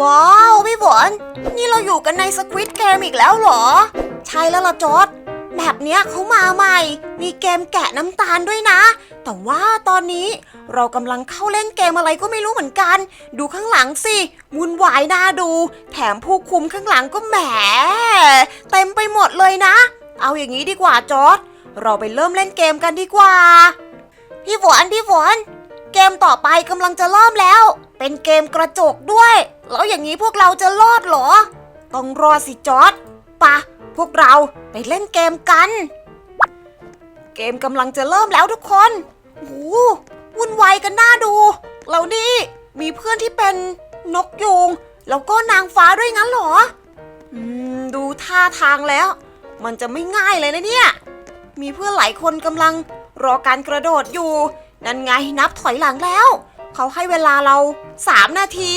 ว้าว พี่ฝนนี่เราอยู่กันในสควิตเกมอีกแล้วเหรอ ใช่แล้วล่ะจอดแบบเนี้ยเขามาใหม่ มีเกมแกะน้ำตาลด้วยนะ แต่ว่าตอนนี้เรากำลังเข้าเล่นเกมอะไรก็ไม่รู้เหมือนกัน ดูข้างหลังสิวุ่นวายน่าดู แถมผู้คุมข้างหลังก็แหมเต็มไปหมดเลยนะ เอาอย่างนี้ดีกว่าจอร์ดเราไปเริ่มเล่นเกมกันดีกว่า พี่ฝนพี่ฝน เกมต่อไปกำลังจะเริ่มแล้ว เป็นเกมกระจกด้วย แล้วอย่างนี้พวกเราจะรอดเหรอ ต้องรอสิจอร์ดปะ พวกเราไปเล่นเกมกัน เกมกำลังจะเริ่มแล้วทุกคนโอ้โหวุ่นวายกันหน้าดูเรานี่มีเพื่อนที่เป็นนกยูงแล้วก็นางฟ้าด้วยงั้นเหรออืมดูท่าทางแล้ว มันจะไม่ง่ายเลยนะเนี่ย มีเพื่อนหลายคนกำลังรอการกระโดดอยู่ นั่นไงนับถอยหลังแล้ว เขาให้เวลาเรา3นาที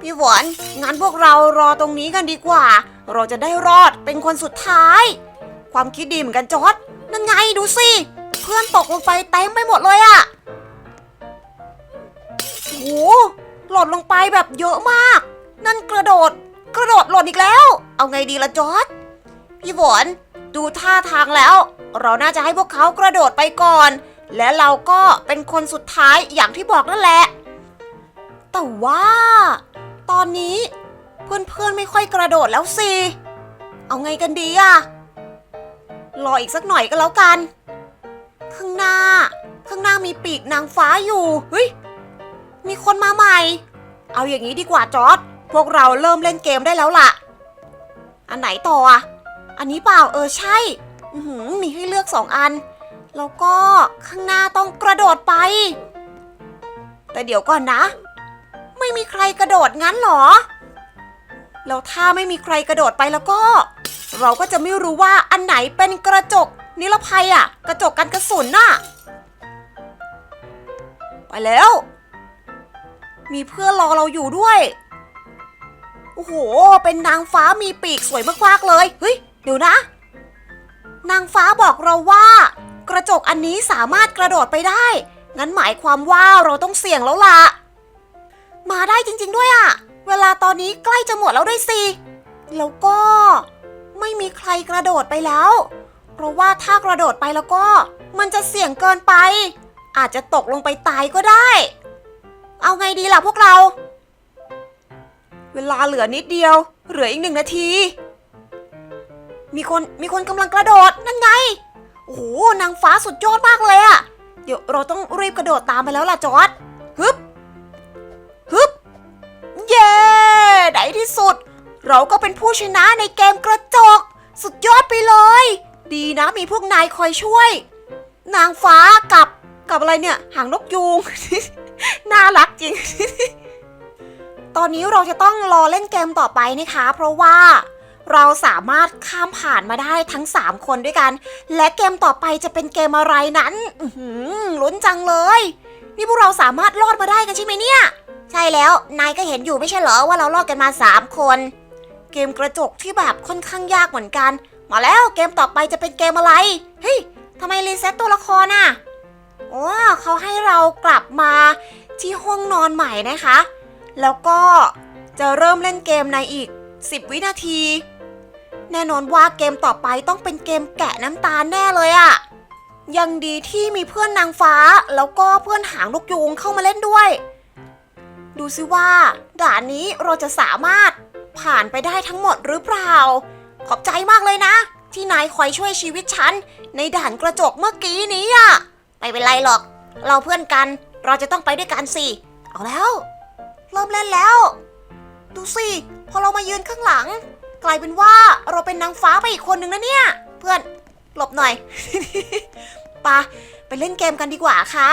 พี่หวนงั้นพวกเรารอตรงนี้กันดีกว่า เราจะได้รอดเป็นคนสุดท้าย ความคิดดีเหมือนกันจอดนั่นไงดูสิ เพื่อนตกลงไปเต็มไปหมดเลยอะโอ้โหหล่นลงไปแบบเยอะมาก นั่นกระโดด กระโดดหล่นอีกแล้ว เอาไงดีละจอดพี่ฝนดูท่าทางแล้ว เราน่าจะให้พวกเขากระโดดไปก่อน และเราก็เป็นคนสุดท้ายอย่างที่บอกนั่นแหละ แต่ว่า ตอนนี้เพื่อนๆไม่ค่อยกระโดดแล้วสิ เอาไงกันดีอะรออีกสักหน่อยก็แล้วกัน ข้างหน้า ข้างหน้ามีปีกนางฟ้าอยู่เฮ้ยมีคนมาใหม่ เอาอย่างนี้ดีกว่าจอร์ดพวกเราเริ่มเล่นเกมได้แล้วล่ะ อันไหนต่ออะอันนี้เปล่าเออใช่ อือหืมีให้เลือกสองอัน แล้วก็ข้างหน้าต้องกระโดดไป แต่เดี๋ยวก่อนนะ ไม่มีใครกระโดดงั้นหรอ แล้วถ้าไม่มีใครกระโดดไปแล้วก็ เราก็จะไม่รู้ว่าอันไหนเป็นกระจกนิรภัยอะกระจกกันกระสุนน่ะ ไปแล้ว มีเพื่อนรอเราอยู่ด้วยโอ้โห เป็นนางฟ้ามีปีกสวยมากๆเลย เฮ้ย เดี๋ยวนะ นางฟ้าบอกเราว่า กระจกอันนี้สามารถกระโดดไปได้ งั้นหมายความว่าเราต้องเสี่ยงแล้วล่ะ มาได้จริง ๆ ด้วยอะเวลาตอนนี้ใกล้จะหมดแล้วด้วยสิ แล้วก็ไม่มีใครกระโดดไปแล้ว เพราะว่าถ้ากระโดดไปแล้วก็ มันจะเสี่ยงเกินไป อาจจะตกลงไปตายก็ได้ เอาไงดีล่ะพวกเรา เวลาเหลือนิดเดียว เหลืออีกหนึ่งนาที มีคนมีคนกำลังกระโดดนั่นไง โอ้โหนางฟ้าสุดยอดมากเลยอะเดี๋ยวเราต้องรีบกระโดดตามไปแล้วล่ะจอร์ดฮึบฮึบเย้ในที่สุด เราก็เป็นผู้ชนะในเกมกระจก สุดยอดไปเลย ดีนะมีพวกนายคอยช่วย นางฟ้ากับกับอะไรเนี่ย หางนกยูง น่ารักจริง ตอนนี้เราจะต้องรอเล่นเกมต่อไปนะคะ เพราะว่า เราสามารถข้ามผ่านมาได้ทั้ง 3 คนด้วยกัน และเกมต่อไปจะเป็นเกมอะไรนั้นลุ้นจังเลย นี่พวกเราสามารถรอดมาได้กันใช่ไหมเนี่ย ใช่แล้ว นายก็เห็นอยู่ไม่ใช่เหรอว่าเราลอกกันมา 3 คน เกมกระจกที่แบบค่อนข้างยากเหมือนกัน มาแล้วเกมต่อไปจะเป็นเกมอะไร เฮ้ยทำไมรีเซ็ตตัวละครน่ะอ๋อเขาให้เรากลับมาที่ห้องนอนใหม่นะคะ แล้วก็จะเริ่มเล่นเกมในอีก 10 วินาที แน่นอนว่าเกมต่อไปต้องเป็นเกมแกะน้ำตาแน่เลยอะยังดีที่มีเพื่อนนางฟ้าแล้วก็เพื่อนหางลูกยูงเข้ามาเล่นด้วย ดูสิว่า ด่านนี้เราจะสามารถผ่านไปได้ทั้งหมดหรือเปล่า ขอบใจมากเลยนะ ที่นายคอยช่วยชีวิตฉัน ในด่านกระจกเมื่อกี้นี้อะไม่เป็นไรหรอก เราเพื่อนกันเราจะต้องไปด้วยกันสิเอาแล้ว เริ่มเล่นแล้ว ดูสิพอเรามายืนข้างหลัง กลายเป็นว่าเราเป็นนางฟ้าไปอีกคนนึงนะเนี่ย เพื่อนหลบหน่อย ปะไปเล่นเกมกันดีกว่าค่ะ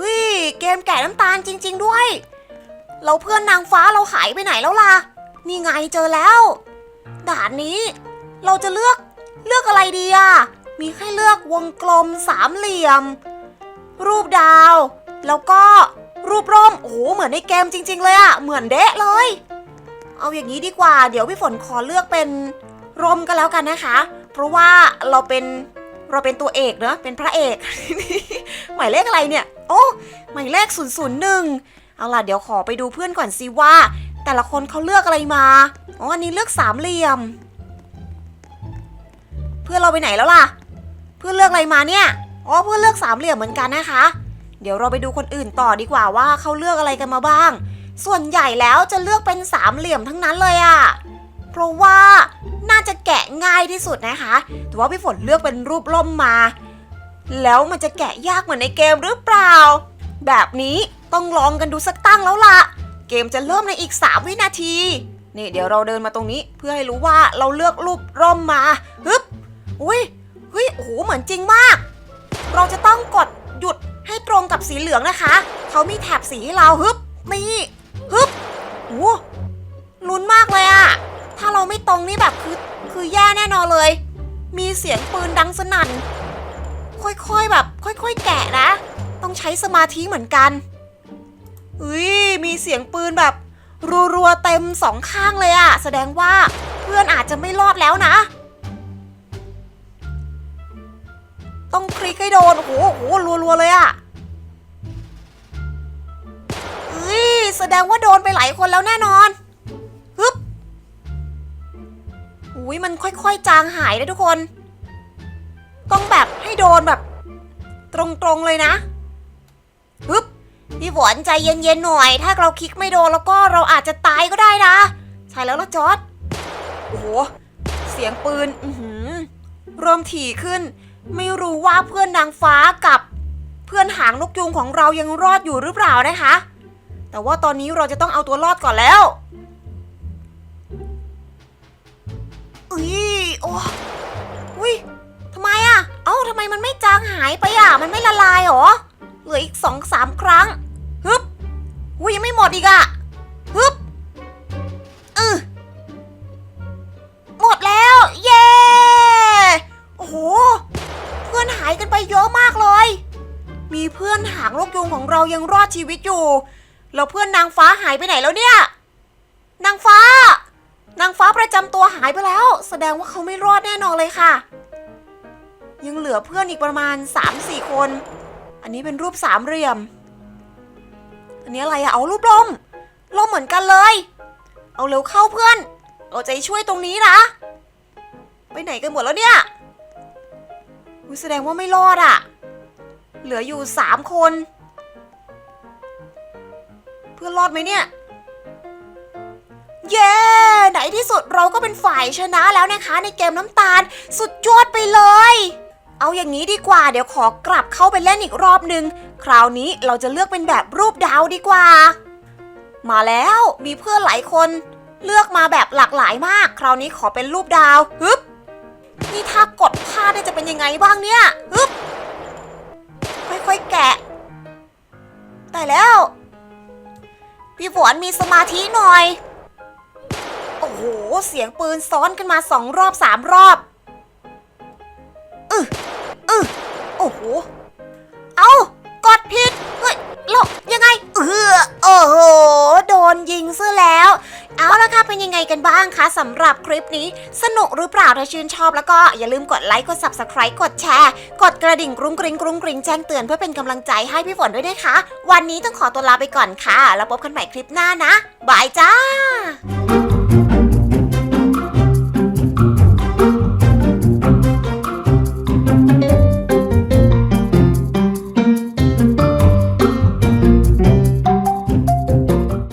วิเกมแกะน้ำตาลจริง ๆ ด้วย เราเพื่อนนางฟ้าเราหายไปไหนแล้วล่ะ นี่ไงเจอแล้ว ด่านนี้ เราจะเลือกเลือกอะไรดีอะมีให้เลือกวงกลมสามเหลี่ยม รูปดาว แล้วก็รูปร่มโอ้เหมือนในเกมจริง ๆ เลยอะเหมือนเดะเลย เอาอย่างนี้ดีกว่า เดี๋ยวพี่ฝนขอเลือกเป็นร่มก็แล้วกันนะคะ เพราะว่าเราเป็นเราเป็นตัวเอกเนอะเป็นพระเอก หมายเลขอะไรเนี่ย โอ้หมายเลข 001 เอาล่ะเดี๋ยวขอไปดูเพื่อนก่อนสิว่า แต่ละคนเขาเลือกอะไรมาอ๋ออันนี้เลือกสามเหลี่ยม เพื่อนเราไปไหนแล้วล่ะ เพื่อนเลือกอะไรมาเนี่ยอ๋อเพื่อนเลือกสามเหลี่ยมเหมือนกันนะคะ เดี๋ยวเราไปดูคนอื่นต่อดีกว่าว่าเขาเลือกอะไรกันมาบ้าง ส่วนใหญ่แล้วจะเลือกเป็นสามเหลี่ยมทั้งนั้นเลยอะเพราะว่าน่าจะแกะง่ายที่สุดนะคะ แต่ว่าพี่ฝนเลือกเป็นรูปล่มมา แล้วมันจะแกะยากเหมือนในเกมหรือเปล่า แบบนี้ต้องลองกันดูสักตั้งแล้วล่ะ เกมจะเริ่มในอีก 3 วินาที นี่เดี๋ยวเราเดินมาตรงนี้เพื่อให้รู้ว่าเราเลือกรูปร่มมาฮึบอุ้ยเฮ้ยโอ้โหเหมือนจริงมาก เราจะต้องกดหยุดให้ตรงกับสีเหลืองนะคะ เขามีแถบสีให้เราฮึบนี่ ลุ้นมากเลยอะถ้าเราไม่ตรงนี่แบบคือคือแย่แน่นอนเลย มีเสียงปืนดังสนั่น ค่อยๆแบบ ค่อยๆ แกะนะ ต้องใช้สมาธิเหมือนกันอุ้ยมีเสียงปืนแบบ รัวๆเต็มสองข้างเลยอะแสดงว่าเพื่อนอาจจะไม่รอดแล้วนะ ต้องคลิกให้โดนโอ้โหโอ้โหรัวๆเลยอะ ดงว่าโดนไปหลายคนแล้วแน่นอนฮึบอุ้ยมันค่อยๆ จางหายนะทุกคน ต้องแบบให้โดนแบบ ตรงๆเลยนะฮึบพี่ฝนใจเย็นๆหน่อย ถ้าเราคลิกไม่โดนแล้วก็เราอาจจะตายก็ได้นะ ใช่แล้วละจอร์ดโอ้โห เสียงปืน อือหือเริ่มถี่ขึ้น ไม่รู้ว่าเพื่อนนางฟ้ากับ เพื่อนหางนกยูงของเรายังรอดอยู่หรือเปล่านะคะ แต่ว่าตอนนี้เราจะต้องเอาตัวรอดก่อนแล้วอุ้ยโอ้อุ้ยทำไมอะเอ้าทำไมมันไม่จางหายไปอะมันไม่ละลายหรอ เหลืออีกสองสามครั้ง ฮึบอุ้ยยังไม่หมดอีกอะฮึบอือหมดแล้ว เย้โอ้โห เพื่อนหายกันไปเยอะมากเลย มีเพื่อนหางลูกยุงของเรายังรอดชีวิตอยู่ แล้วเพื่อนนางฟ้าหายไปไหนแล้วเนี่ย นางฟ้า นางฟ้าประจำตัวหายไปแล้ว แสดงว่าเขาไม่รอดแน่นอนเลยค่ะ ยังเหลือเพื่อนอีกประมาณ 3-4 คน อันนี้เป็นรูปสามเหลี่ยม อันนี้อะไรอะเอารูปลมลมเหมือนกันเลย เอาเร็วเข้าเพื่อนเราจะช่วยตรงนี้นะ ไปไหนกันหมดแล้วเนี่ยแสดงว่าไม่รอดอะเหลืออยู่สามคน เพื่อนรอดไหมเนี่ย เย้ ไหนที่สุดเราก็เป็นฝ่ายชนะแล้วนะคะ ในเกมน้ำตาล สุดยอดไปเลย เอาอย่างนี้ดีกว่า เดี๋ยวขอกลับเข้าไปเล่นอีกรอบหนึ่งคราวนี้เราจะเลือกเป็นแบบรูปดาวดีกว่า มาแล้วมีเพื่อนหลายคน เลือกมาแบบหลากหลายมาก คราวนี้ขอเป็นรูปดาวฮึบนี่ถ้ากดพลาดจะเป็นยังไงบ้างเนี่ยฮึบค่อยๆแกะ แต่แล้ว พี่ฝนมีสมาธิหน่อย โอ้โห เสียงปืนซ้อนกันมาสองรอบสามรอบอึออือโอ้โห เอากดผิด เฮ้ยหลบยังไง เออโอ้โห โดนยิงซะแล้ว เอาละค่ะเป็นยังไงกันบ้างคะสำหรับคลิปนี้สนุกหรือเปล่าถ้าชื่นชอบแล้วก็อย่าลืมกดไลค์กด subscribe กดแชร์ กดกระดิ่งกรุ้งกริ้งกรุ้งกริ้งแจ้งเตือนเพื่อเป็นกำลังใจให้พี่ฝนด้วยนะคะ วันนี้ต้องขอตัวลาไปก่อนค่ะ แล้วพบกันใหม่คลิปหน้านะบายจ้า